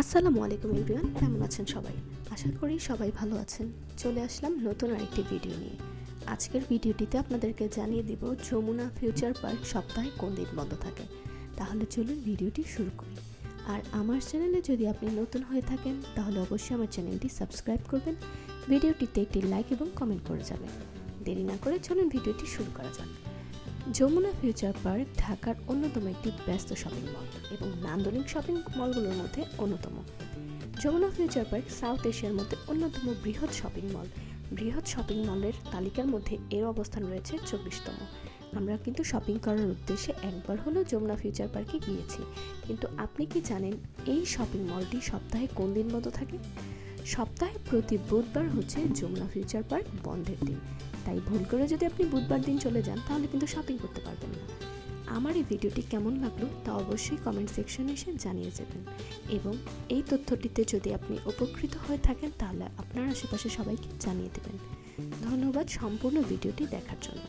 আসসালামু আলাইকুম এভরিওয়ান, কেমন আছেন সবাই? আশা করি সবাই ভালো আছেন। চলে আসলাম নতুন আরেকটি ভিডিও নিয়ে। আজকের ভিডিওটিতে আপনাদেরকে জানিয়ে দিব, যমুনা ফিউচার পার্ক সপ্তাহে কোন দিন বন্ধ থাকে? তাহলে চলুন ভিডিওটি শুরু করি। আর আমার চ্যানেলে যদি আপনি নতুন হয়ে থাকেন, তাহলে অবশ্যই আমার চ্যানেলটি সাবস্ক্রাইব করবেন। ভিডিওটিতে একটি লাইক এবং কমেন্ট করে যাবেন। দেরি না করে চলুন ভিডিওটি শুরু করা যাক। যমুনা ফিউচার পার্ক ঢাকার অন্যতম একটি ব্যস্ত শপিং মল এবং নান্দনিক শপিং মলগুলোর মধ্যে অন্যতম। যমুনা ফিউচার পার্ক সাউথ এশিয়ার মধ্যে অন্যতম বৃহৎ শপিং মল বৃহৎ শপিং মলের তালিকার মধ্যে এর অবস্থান রয়েছে চব্বিশতম। আমরা কিন্তু শপিং করার উদ্দেশ্যে একবার হলেও যমুনা ফিউচার পার্কে গিয়েছি। কিন্তু আপনি কি জানেন এই শপিং মলটি সপ্তাহে কোন দিন বন্ধ থাকে? সপ্তাহে প্রতি বুধবার হচ্ছে যমুনা ফিউচার পার্ক বন্ধের দিন। তাই ভুল করে যদি আপনি বুধবার দিন চলে যান, তাহলে কিন্তু শপিং করতে পারবেন না। আমার এই ভিডিওটি কেমন লাগল তা অবশ্যই কমেন্ট সেকশনে এসে জানিয়ে যাবেন। এবং এই তথ্যটিতে যদি আপনি উপকৃত হয়ে থাকেন, তাহলে আপনার আশেপাশে সবাইকে জানিয়ে দেবেন। ধন্যবাদ সম্পূর্ণ ভিডিওটি দেখার জন্য।